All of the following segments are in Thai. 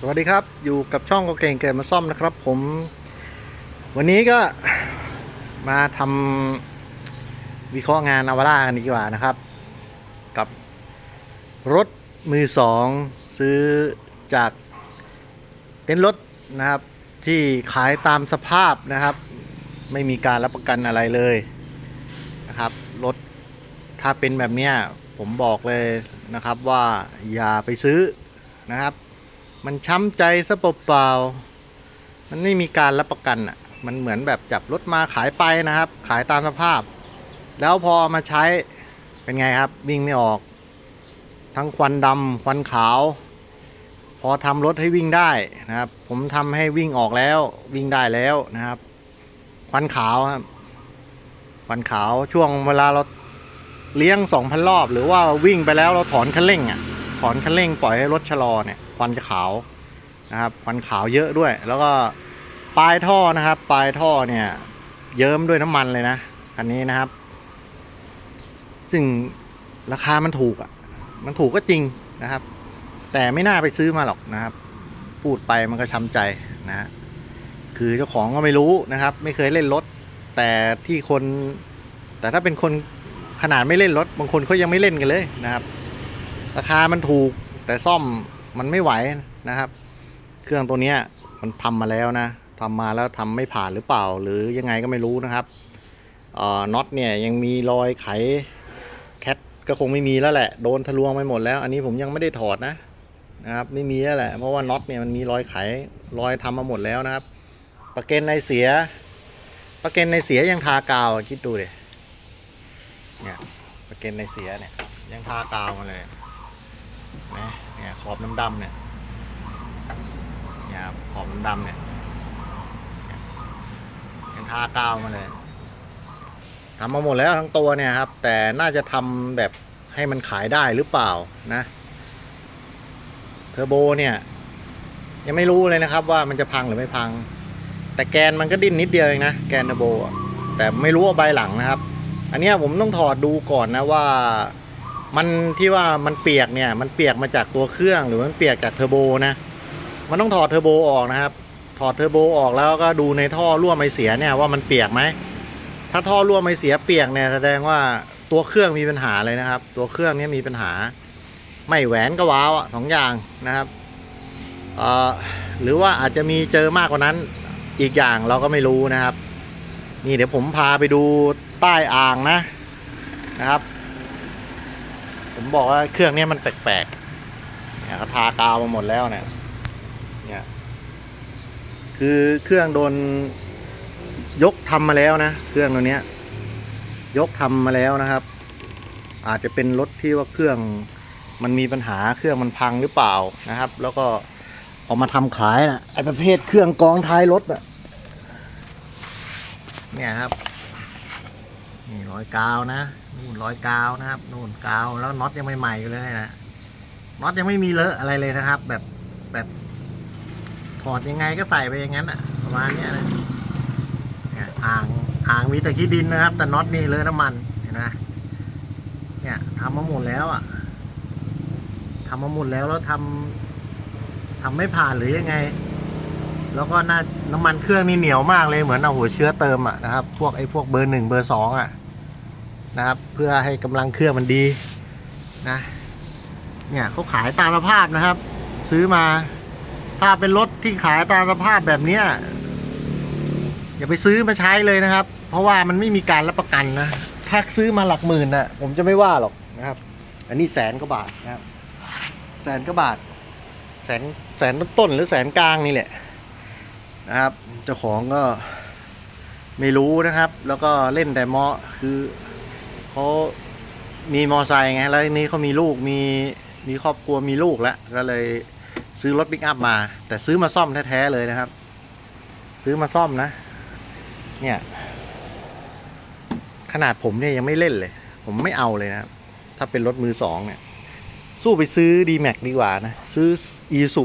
สวัสดีครับ อยู่กับช่องก็เก่งเกิดมาซ่อมนะครับ ผม วันนี้ก็มาทำวิเคราะห์งานอาวาร่ากันดีกว่านะครับ กับรถมือสองซื้อจากเต็นท์รถนะครับ ที่ขายตามสภาพนะครับ ไม่มีการรับประกันอะไรเลยนะครับรถถ้าเป็นแบบเนี้ยผมบอกเลยนะครับว่าอย่าไปซื้อนะครับ มันช้ำใจซะเปล่าๆมันไม่มีการรับประกันอะ มันเหมือนแบบจับรถมาขายไปนะครับ ขายตามสภาพ แล้วพอมาใช้เป็นไงครับ วิ่งไม่ออก ทั้งควันดำควันขาว พอทำรถให้วิ่งได้นะครับ ผมทำให้วิ่งออกแล้ว วิ่งได้แล้วนะครับ ควันขาวครับควันขาวช่วงเวลาเราเลี้ยงสองพันรอบ หรือว่าวิ่งไปแล้วเราถอนคันเร่งอะถอนคันเร่งปล่อยให้รถชะลอเนี่ย ควันจะขาวนะครับควันขาวเยอะด้วย แล้วก็ปลายท่อนะครับ ปลายท่อเนี่ยเยิ้มด้วยน้ำมันเลยนะคันนี้นะครับ ซึ่งราคามันถูกอะ มันถูกก็จริงนะครับ แต่ไม่น่าไปซื้อมาหรอกนะครับ พูดไปมันก็ช้ำใจนะฮะคือเจ้าของก็ไม่รู้นะครับ ไม่เคยเล่นรถ แต่ที่คน แต่ถ้าเป็นคนขนาดไม่เล่นรถ บางคนเขายังไม่เล่นกันเลยนะครับ ราคามันถูกแต่ซ่อม มันไม่ไหวนะครับ เครื่องตัวเนี้ยมันทำมาแล้วนะทำมาแล้วทำไม่ผ่านหรือเปล่า หรือยังไงก็ไม่รู้นะครับน็อตเนี่ยยังมีรอยไขแคทก็คงไม่มีแล้วแหละ โดนทะลวงไปหมดแล้ว อันนี้ผมยังไม่ได้ถอดนะนะครับไม่มีแล้วแหละเพราะว่าน็อตเนี่ยมันมีรอยไขรอยทำมาหมดแล้วนะครับประเกนในเสียประเกนในเสียยังทากาวคิดดูดิเนี่ยประเกนในเสียเนี่ยยังทากาวมาเลยนะ เนี่ยขอบน้ำดำเนี่ยเนี่ยครับขอบน้ำดำเนี่ยเนี่ยยังทากาวมาเลยทำมาหมดแล้วทั้งตัวเนี่ยครับ แต่น่าจะทำแบบให้มันขายได้หรือเปล่านะเทอร์โบเนี่ย ยังไม่รู้เลยนะครับว่ามันจะพังหรือไม่พัง แต่แกนมันก็ดิ้นนิดเดียวเองนะแกนเทอร์โบแต่ไม่รู้ว่าใบหลังนะครับ อันนี้ผมต้องถอดดูก่อนนะว่า มันที่ว่ามันเปียกเนี่ย มันเปียกมาจากตัวเครื่องหรือมันเปียกจากเทอร์โบนะ มันต้องถอดเทอร์โบออกนะครับ ถอดเทอร์โบออกแล้วก็ดูในท่อรั่วไม่เสียเนี่ยว่ามันเปียกไหม ถ้าท่อรั่วไม่เสียเปียกเนี่ยแสดงว่าตัวเครื่องมีปัญหาเลยนะครับ ตัวเครื่องเนี้มีปัญหา ไม่แหวนก็ว้าวสองอย่างนะครับเอ่อหรือว่าอาจจะมีเจอมากกว่านั้นอีกอย่างเราก็ไม่รู้นะครับ นี่เดี๋ยวผมพาไปดูใต้อ่างนะนะครับ ผมบอกว่าเครื่องนี้มันแปลกๆเนี่ยเขาทากาวมาหมดแล้วเนี่ย เนี่ย คือเครื่องโดนยกทำมาแล้วนะ เครื่องตัวเนี้ย ยกทำมาแล้วนะครับ อาจจะเป็นรถที่ว่าเครื่องมันมีปัญหาเครื่องมันพังหรือเปล่านะครับ แล้วก็เอามาทำขายนะไอประเภทเครื่องกองท้ายรถอะเนี่ยครับ นี่รอยกาวนะ นู่นรอยกาวนะครับนู่นกาวแล้วน็อตยังไม่ใหม่อยู่เลยนะน็อตยังไม่มีเลอะอะไรเลยนะครับ แบบแบบถอดยังไงก็ใส่ไปอย่างนั้นอะประมาณนี้นะเนี่ยอ่างอ่างมีแต่ขี้ดินนะครับ แต่น็อตนี่เลอะน้ำมันเห็นไหมเนี่ยทำมาหมดแล้วอะทำมาหมดแล้วแล้วทำทำไม่ผ่านหรือยังไง แล้วก็น่าน้ำมันเครื่องนี่เหนียวมากเลยเหมือนเอาหัวเชื้อเติมอะนะครับ พวกไอ้พวกเบอร์หนึ่งเบอร์สองอะ นะครับ เพื่อให้กำลังเครื่องมันดีนะเนี่ยเขาขายตามสภาพนะครับ ซื้อมา ถ้าเป็นรถที่ขายตามสภาพแบบเนี้ยอย่าไปซื้อมาใช้เลยนะครับ เพราะว่ามันไม่มีการรับประกันนะถ้าซื้อมาหลักหมื่นน่ะผมจะไม่ว่าหรอกนะครับ อันนี้แสนกว่าบาทนะครับ แสนกว่าบาท แสนแสนต้นหรือแสนกลางนี่แหละนะครับเจ้าของก็ไม่รู้นะครับ แล้วก็เล่นแต่มอคือ เขามีมอไซค์ไงแล้วนี้เขามีลูกมีมีครอบครัวมีลูกแล้วก็เลยซื้อรถปิกอัพมา แต่ซื้อมาซ่อมแท้ๆเลยนะครับ ซื้อมาซ่อมนะ เนี่ย ขนาดผมเนี่ยยังไม่เล่นเลย ผมไม่เอาเลยนะครับ ถ้าเป็นรถมือสองเนี่ย สู้ไปซื้อ d m a x ดีกว่านะ ซื้อ e s u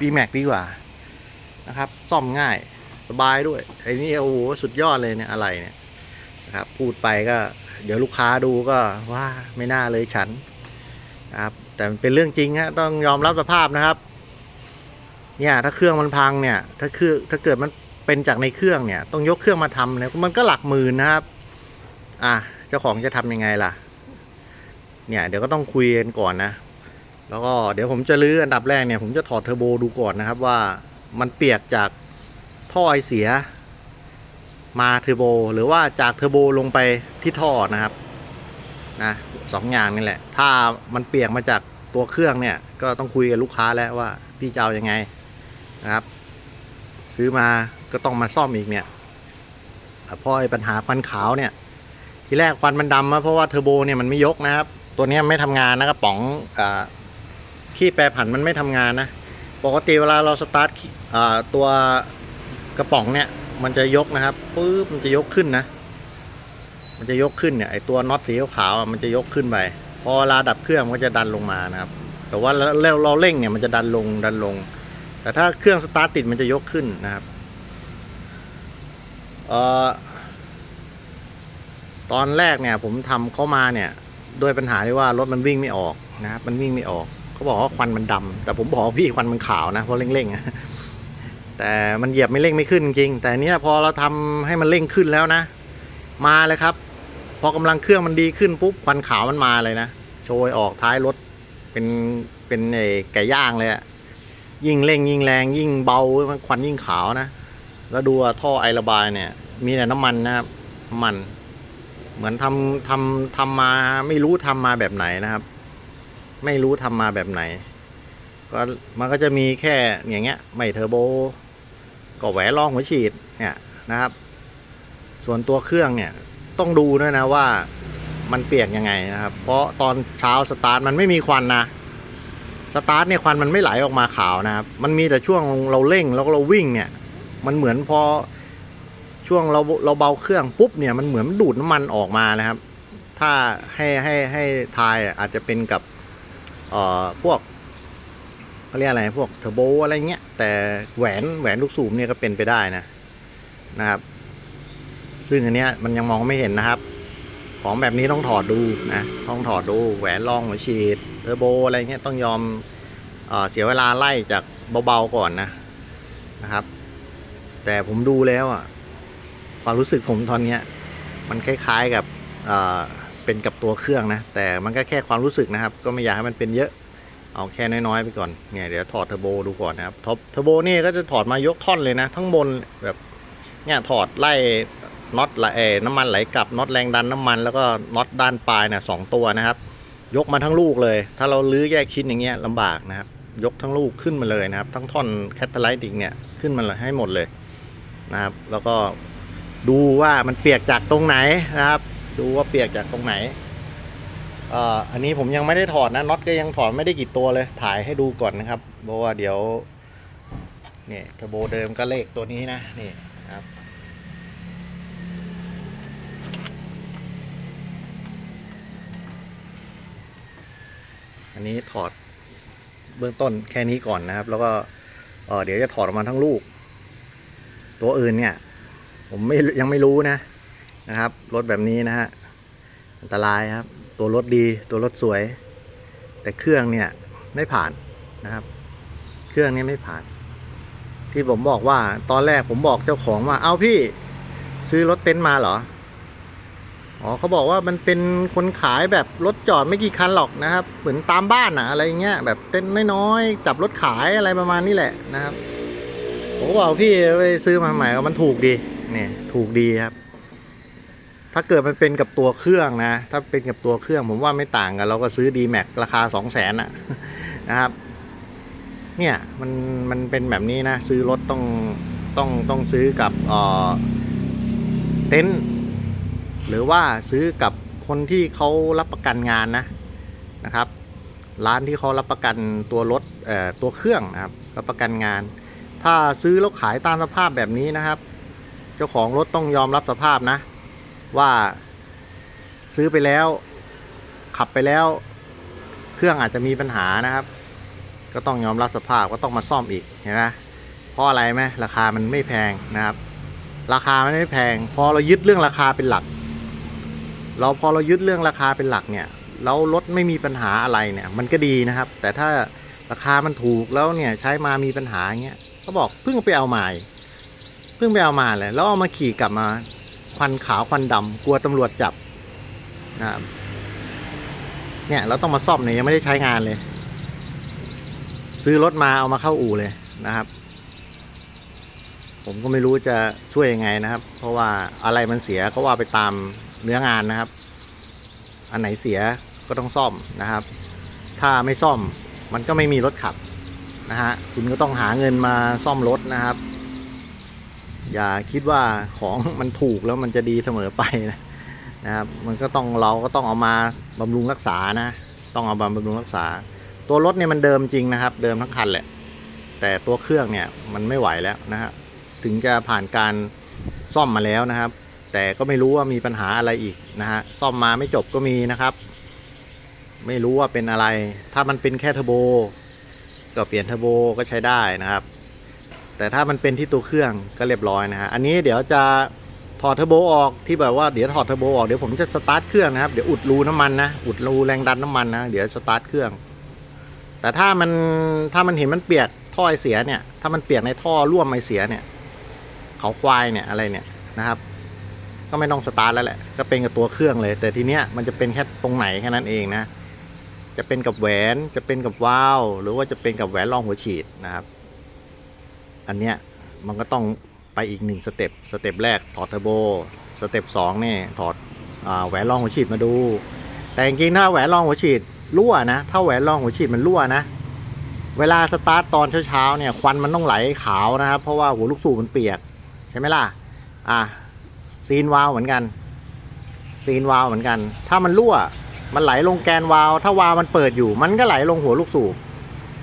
d m a x ดีกว่านะครับ ซ่อมง่ายสบายด้วยไอ้นี่โอ้โหสุดยอดเลยเนี่ยอะไรเนี่ยนะครับ พูดไปก็ เดี๋ยวลูกค้าดูก็ว่าไม่น่าเลยฉันนะครับ แต่มันเป็นเรื่องจริงฮะต้องยอมรับสภาพนะครับ เนี่ยถ้าเครื่องมันพังเนี่ย ถ้าเครื่องถ้าเกิดมันเป็นจากในเครื่องเนี่ย ต้องยกเครื่องมาทำเนี่ยมันก็หลักหมื่นนะครับ อะเจ้าของจะทำยังไงล่ะ เนี่ย เดี๋ยวก็ต้องคุยกันก่อนนะ แล้วก็เดี๋ยวผมจะลื้ออันดับแรกเนี่ย ผมจะถอดเทอร์โบดูก่อนนะครับว่ามันเปียกจากท่อไอเสีย มาเทอร์โบ หรือว่าจากเทอร์โบลงไป ที่ท่อนะครับนะสองอย่างนี่แหละ ถ้ามันเปียกมาจากตัวเครื่องเนี่ย ก็ต้องคุยกับลูกค้าแล้วว่าพี่จะเอายังไงนะครับ ซื้อมาก็ต้องมาซ่อมอีกเนี่ยเพราะไอ้ปัญหาควันขาวเนี่ย ทีแรกควันมันดำนะเพราะว่าเทอร์โบเนี่ยมันไม่ยกนะครับ ตัวนี้ไม่ทำงานนะกระป๋องอขี้แปรผันมันไม่ทำงานนะ ปกติเวลาเราสตาร์ทตัวกระป๋องเนี่ย มันจะยกนะครับปุ๊บมันจะยกขึ้นนะ มันจะยกขึ้นเนี่ยไอตัวน็อตสีขาวมันจะยกขึ้นไป พอเวลาดับเครื่องมันก็จะดันลงมานะครับ แต่ว่าเราเราเร่งเนี่ยมันจะดันลงดันลง แต่ถ้าเครื่องสตาร์ทติดมันจะยกขึ้นนะครับเอ่อตอนแรกเนี่ยผมทำเข้ามาเนี่ยด้วยปัญหาที่ว่ารถมันวิ่งไม่ออกนะครับมันวิ่งไม่ออกเขาบอกว่าควันมันดำแต่ผมบอกพี่ควันมันขาวนะเพราะเร่งๆแต่มันเหยียบไม่เร่งไม่ขึ้นจริง แต่เนี้ยพอเราทำให้มันเร่งขึ้นแล้วนะ มาเลยครับ พอกำลังเครื่องมันดีขึ้นปุ๊บควันขาวมันมาเลยนะโชยออกท้ายรถเป็นเป็นไอ้ไก่ย่างเลยอะยิ่งเร่งยิ่งแรงยิ่งเบามันควันยิ่งขาวนะ แล้วดูว่าท่อไอระบายเนี่ย มีแต่น้ำมันนะครับมัน เหมือนทำทำทำมาไม่รู้ทำมาแบบไหนนะครับ ไม่รู้ทำมาแบบไหน ก็มันก็จะมีแค่อย่างเงี้ย ไม่เทอร์โบก็แหวนรองหัวฉีดเนี่ยนะครับ ส่วนตัวเครื่องเนี่ย ต้องดูด้วยนะว่ามันเปียกยังไงนะครับ เพราะตอนเช้าสตาร์ทมันไม่มีควันนะ สตาร์ทเนี่ยควันมันไม่ไหลออกมาขาวนะครับ มันมีแต่ช่วงเราเร่งแล้วเราวิ่งเนี่ย มันเหมือนพอช่วงเราเราเบาเครื่องปุ๊บเนี่ยมันเหมือนดูดน้ำมันออกมานะครับ ถ้าให้ให้ให้ทายอาจจะเป็นกับเอ่อพวกเขาเรียกอะไรพวกเทอร์โบอะไรเงี้ยแต่แหวนแหวนลูกสูบเนี่ยก็เป็นไปได้นะนะครับ ซึ่งอันเนี้ยมันยังมองไม่เห็นนะครับ ของแบบนี้ต้องถอดดูนะต้องถอดดูแหวนรองหัวฉีดเทอร์โบอะไรเงี้ยต้องยอมเอเสียเวลาไล่จากเบาๆก่อนนะนะครับ แต่ผมดูแล้วอะความรู้สึกผมตอนเนี้ยมันคล้ายๆกับเเป็นกับตัวเครื่องนะ แต่มันก็แค่ความรู้สึกนะครับ ก็ไม่อยากให้มันเป็นเยอะเอาแค่น้อยๆไปก่อนเนี่ยเดี๋ยวถอดเทอร์โบดูก่อนนะครับทอเทอร์โบนี่ก็จะถอดมายกท่อนเลยนะ ทั้งบนแบบเนี่ยถอดไล่ น็อตไหลเอน้ำมันไหลกลับน็อตแรงดันน้ำมันแล้วก็น็อตด้านปลายเนี่ยสองตัวนะครับ ยกมาทั้งลูกเลย ถ้าเราลื้อแยกชิ้นอย่างเงี้ยลำบากนะครับ ยกทั้งลูกขึ้นมาเลยนะครับ ทั้งท่อนแคตตาไลติกเนี่ยขึ้นมาเลยให้หมดเลยนะครับ แล้วก็ดูว่ามันเปียกจากตรงไหนนะครับ ดูว่าเปียกจากตรงไหนอันนี้ผมยังไม่ได้ถอดนะน็อตก็ยังถอดไม่ได้กี่ตัวเลย ถ่ายให้ดูก่อนนะครับเพราะว่าเดี๋ยวเนี่ยเทอร์โบเดิมก็เลขตัวนี้นะนี่ครับ อันนี้ถอดเบื้องต้นแค่นี้ก่อนนะครับ แล้วก็เอ่อเดี๋ยวจะถอดออกมาทั้งลูก ตัวอื่นเนี่ย ผมไม่ยังไม่รู้นะนะครับ รถแบบนี้นะฮะอันตรายครับ ตัวรถดีตัวรถสวย แต่เครื่องเนี่ยไม่ผ่านนะครับ เครื่องนี้ไม่ผ่าน ที่ผมบอกว่าตอนแรกผมบอกเจ้าของว่า เอาพี่ ซื้อรถเต็นท์มาเหรอ อ๋อเขาบอกว่ามันเป็นคนขายแบบรถจอดไม่กี่คันหรอกนะครับ เหมือนตามบ้านอะอะไรเงี้ยแบบเต็นท์น้อยๆจับรถขายอะไรประมาณนี้แหละนะครับผมก็บอกพี่ไปซื้อมาใหม่ว่ามันถูกดีเนี่ยถูกดีครับ ถ้าเกิดมันเป็นกับตัวเครื่องนะ ถ้าเป็นกับตัวเครื่องผมว่าไม่ต่างกัน เราก็ซื้อดีแม็กราคาสองแสนอะนะครับ เนี่ยมันมันเป็นแบบนี้นะ ซื้อรถต้องต้องต้องซื้อกับเอ่อเต็นท์ หรือว่าซื้อกับคนที่เขารับประกันงานนะนะครับ ร้านที่เขารับประกันตัวรถเอ่อตัวเครื่องนะครับรับประกันงาน ถ้าซื้อแล้วขายตามสภาพแบบนี้นะครับ เจ้าของรถต้องยอมรับสภาพนะ ว่าซื้อไปแล้ว ขับไปแล้ว เครื่องอาจจะมีปัญหานะครับ ก็ต้องยอมรับสภาพก็ต้องมาซ่อมอีกเห็นไหมเพราะอะไรไหมราคามันไม่แพงนะครับ ราคามันไม่แพงพอเรายึดเรื่องราคาเป็นหลัก เราพอเรายึดเรื่องราคาเป็นหลักเนี่ยแล้วรถไม่มีปัญหาอะไรเนี่ยมันก็ดีนะครับ แต่ถ้าราคามันถูกแล้วเนี่ยใช้มามีปัญหาเงี้ยเขาบอกเพิ่งไปเอามาอีกเพิ่งไปเอามาเลยแล้วเอามาขี่กลับมาควันขาวควันดำกลัวตำรวจจับนะครับเนี่ยเราต้องมาซ่อมเนี่ยยังไม่ได้ใช้งานเลย ซื้อรถมาเอามาเข้าอู่เลยนะครับ ผมก็ไม่รู้จะช่วยยังไงนะครับ เพราะว่าอะไรมันเสียก็ว่าไปตาม เนื้องานนะครับ อันไหนเสียก็ต้องซ่อมนะครับ ถ้าไม่ซ่อมมันก็ไม่มีรถขับนะฮะคุณก็ต้องหาเงินมาซ่อมรถนะครับ อย่าคิดว่าของมันถูกแล้วมันจะดีเสมอไปนะนะครับ มันก็ต้องเราก็ต้องเอามาบำรุงรักษานะ ต้องเอามาบำรุงรักษา ตัวรถเนี่ยมันเดิมจริงนะครับ เดิมทั้งคันแหละ แต่ตัวเครื่องเนี่ยมันไม่ไหวแล้วนะฮะถึงจะผ่านการซ่อมมาแล้วนะครับ แต่ก็ไม่รู้ว่ามีปัญหาอะไรอีกนะฮะซ่อมมาไม่จบก็มีนะครับ ไม่รู้ว่าเป็นอะไร ถ้ามันเป็นแค่เทอร์โบก็เปลี่ยนเทอร์โบก็ใช้ได้นะครับ แต่ถ้ามันเป็นที่ตัวเครื่องก็เรียบร้อยนะฮะอันนี้เดี๋ยวจะถอดเทอร์โบออกที่แบบว่าเดี๋ยวถอดเทอร์โบออกเดี๋ยวผมจะสตาร์ทเครื่องนะครับเดี๋ยวอุดรูน้ำมันนะอุดรูแรงดันน้ำมันนะเดี๋ยวสตาร์ทเครื่อง แต่ถ้ามันถ้ามันเห็นมันเปียกท่อไอเสียเนี่ย ถ้ามันเปียกในท่อร่วมไอเสียเนี่ย เขาควายเนี่ยอะไรเนี่ยนะครับ ก็ไม่ต้องสตาร์ทแล้วแหละ ก็เป็นกับตัวเครื่องเลย แต่ทีเนี้ยมันจะเป็นแค่ตรงไหนแค่นั้นเองนะ จะเป็นกับแหวน จะเป็นกับวาล์วหรือว่าจะเป็นกับแหวนรองหัวฉีดนะครับ อันเนี้ยมันก็ต้องไปอีกหนึ่งสเต็ป สเต็ปแรกถอดเทอร์โบ สเต็ปสองเนี่ยถอดอแหวนรองหัวฉีดมาดู แต่จริงๆถ้าแหวนรองหัวฉีดรั่วนะ ถ้าแหวนรองหัวฉีดมันรั่วนะ เวลาสตาร์ตตอนเช้าๆเนี่ยควันมันต้องไหลขาวนะครับ เพราะว่าหัวลูกสูบมันเปียกใช่ไหมล่ะ อะ ซีนวาลเหมือนกัน ซีนวาลเหมือนกัน ถ้ามันรั่ว มันไหลลงแกนวาลถ้าวาลมันเปิดอยู่ มันก็ไหลลงหัวลูกสูบ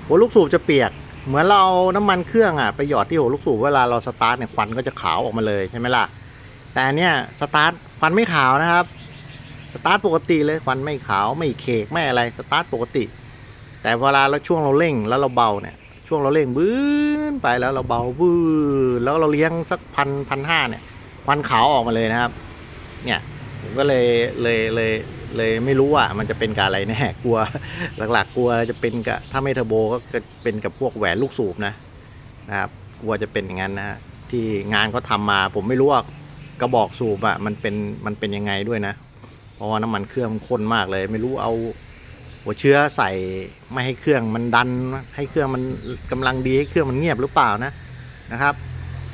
หัวลูกสูบจะเปียก เหมือนเราเอาน้ำมันเครื่องอะไปหยอดที่หัวลูกสูบเวลาเราสตาร์ทเนี่ยควันก็จะขาวออกมาเลยใช่ไหมล่ะ แต่เนี่ยสตาร์ทควันไม่ขาวนะครับ สตาร์ทปกติเลยควันไม่ขาวไม่เคกไม่อะไรสตาร์ทปกติ แต่เวลาเราช่วงเราเร่งแล้วเราเบาเนี่ยช่วงเราเร่งบื้นไปแล้วเราเบาบื้นแล้วเราเลี้ยงสักพันพันห้าเนี่ย ควันขาวออกมาเลยนะครับ เนี่ยผมก็เลยเลยเลยเลยไม่รู้ว่ามันจะเป็นกับอะไรแน่กลัวหลักๆ กลัวจะเป็นกับถ้าไม่เทอร์โบก็จะเป็นกับพวกแหวนลูกสูบนะนะครับ กลัวจะเป็นอย่างนั้นนะฮะที่งานเขาทำมา ผมไม่รู้ว่ากระบอกสูบอะมันเป็นมันเป็นยังไงด้วยนะเพราะว่าน้ำมันเครื่องมันข้นมากเลย ไม่รู้เอาหัวเชื้อใส่ไม่ให้เครื่องมันดันให้เครื่องมันกำลังดีให้เครื่องมันเงียบหรือเปล่านะนะครับ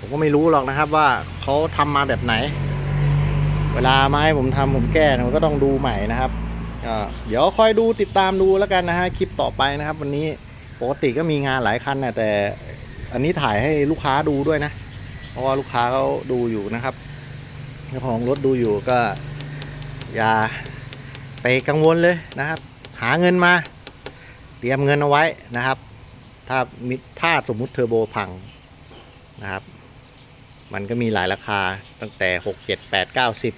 ผมก็ไม่รู้หรอกนะครับว่าเขาทำมาแบบไหน เวลามาให้ผมทำผมแก้เนี่ยผมก็ต้องดูใหม่นะครับเดี๋ยวคอยดูติดตามดูแล้วกันนะฮะคลิปต่อไปนะครับ วันนี้ปกติก็มีงานหลายคันนะแต่อันนี้ถ่ายให้ลูกค้าดูด้วยนะ เพราะว่าลูกค้าเขาดูอยู่นะครับเจ้าของรถดูอยู่ก็ อย่าไปกังวลเลยนะครับ หาเงินมา เตรียมเงินเอาไว้นะครับ ถ้ามิถ้าสมมุติเทอร์โบพังนะครับ มันก็มีหลายราคาตั้งแต่หกเจ็ดแปดเก้าสิบ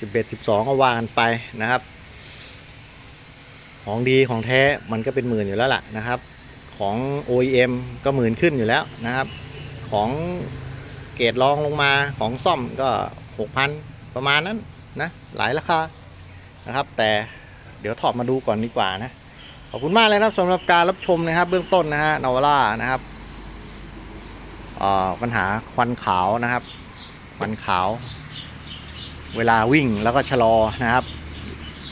สิบเอ็ดสิบสองก็ว่ากันไปนะครับ ของดีของแท้มันก็เป็นหมื่นอยู่แล้วล่ะนะครับ ของ OEM ก็หมื่นขึ้นอยู่แล้วนะครับ ของเกรดรองลงมาของซ่อมก็หกพันประมาณนั้นนะหลายราคานะครับ แต่เดี๋ยวถอดมาดูก่อนดีกว่านะขอบคุณมากเลยครับสำหรับการรับชมนะครับ เบื้องต้นนะฮะนาวาร่านะครับ ปัญหาควันขาวนะครับควันขาว เวลาวิ่งแล้วก็ชะลอนะครับ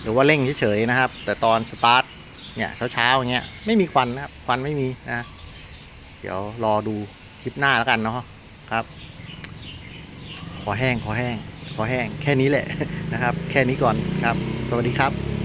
หรือว่าเร่งเฉยๆนะครับ แต่ตอนสตาร์ทเนี่ยเช้าๆอย่างเงี้ยไม่มีควันนะครับควันไม่มีนะเดี๋ยวรอดูคลิปหน้าแล้วกันเนาะครับ ขอแห้งขอแห้งขอแห้งแค่นี้แหละนะครับ แค่นี้ก่อนครับ สวัสดีครับ